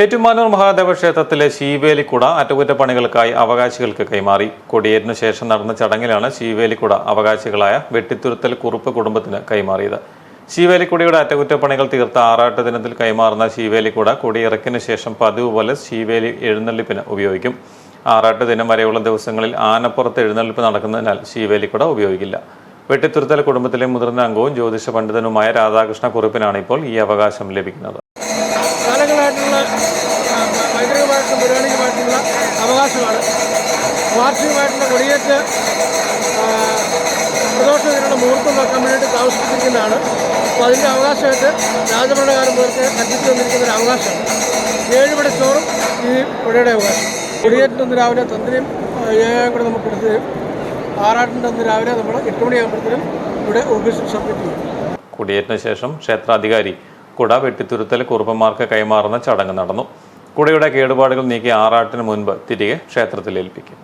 ഏറ്റുമാനൂർ മഹാദേവ ക്ഷേത്രത്തിലെ ശീവേലിക്കുട അറ്റകുറ്റപ്പണികൾക്കായി അവകാശികൾക്ക് കൈമാറി. കൊടിയേറ്റിനു ശേഷം നടന്ന ചടങ്ങിലാണ് ശീവേലിക്കുട അവകാശികളായ വെട്ടിത്തുരുത്തൽ കുറുപ്പ് കുടുംബത്തിന് കൈമാറിയത്. ശീവേലിക്കുടയുടെ അറ്റകുറ്റപ്പണികൾ തീർത്ത ആറാട്ട് ദിനത്തിൽ കൈമാറുന്ന ശീവേലിക്കുട കൊടിയിറക്കിന് ശേഷം പതിവ് പോലെ ശീവേലി എഴുന്നള്ളിപ്പിന് ഉപയോഗിക്കും. ആറാട്ട് ദിനം വരെയുള്ള ദിവസങ്ങളിൽ ആനപ്പുറത്ത് എഴുന്നള്ളിപ്പ് നടക്കുന്നതിനാൽ ശീവേലിക്കുട ഉപയോഗിക്കില്ല. വെട്ടിത്തുരുത്തൽ കുടുംബത്തിലെ മുതിർന്ന അംഗവും ജ്യോതിഷ പണ്ഡിതനുമായ രാധാകൃഷ്ണ കുറുപ്പിനാണ് ഇപ്പോൾ ഈ അവകാശം ലഭിക്കുന്നത്. ആ, പൈതൃകമായിട്ടുള്ള പൗരാണികമായിട്ടുള്ള അവകാശമാണ്. വാർഷികമായിട്ടുള്ള കൊടിയേറ്റ് പ്രദോഷത്തിനുള്ള മുഹൂർത്തം വെക്കാൻ വേണ്ടിയിട്ട് താമസിപ്പിക്കുന്നതാണ് അപ്പോൾ അതിന്റെ അവകാശമായിട്ട് രാജഭരണകാലം മുതൽക്ക് കൽപ്പിച്ചു വന്നിരിക്കുന്ന ഒരു അവകാശമാണ്. ഏഴുപടി ചോറും ഈ പുഴയുടെ അവകാശം. കൊടിയേറ്റിന്റെ രാവിലെ തന്ത്രിയും ഏഴാം കൂടെ നമുക്ക് എടുത്ത് തരും ആറാട്ടിന്റെ ഒന്ന് രാവിലെ നമ്മൾ എട്ട് മണിയാകുമ്പോഴത്തേനും ഇവിടെ ഓഫീസിൽ സബ്മിറ്റ് ചെയ്യും കുടിയേറ്റിന് ശേഷം ക്ഷേത്രാധികാരി കുട വെട്ടിത്തുരുത്തൽ കുറുപ്പന്മാർക്ക് കൈമാറുന്ന ചടങ്ങ് നടന്നു. കുടയുടെ കേടുപാടുകൾ നീക്കി ആറാട്ടിന് മുൻപ് തിരികെ ക്ഷേത്രത്തിൽ ഏൽപ്പിക്കും.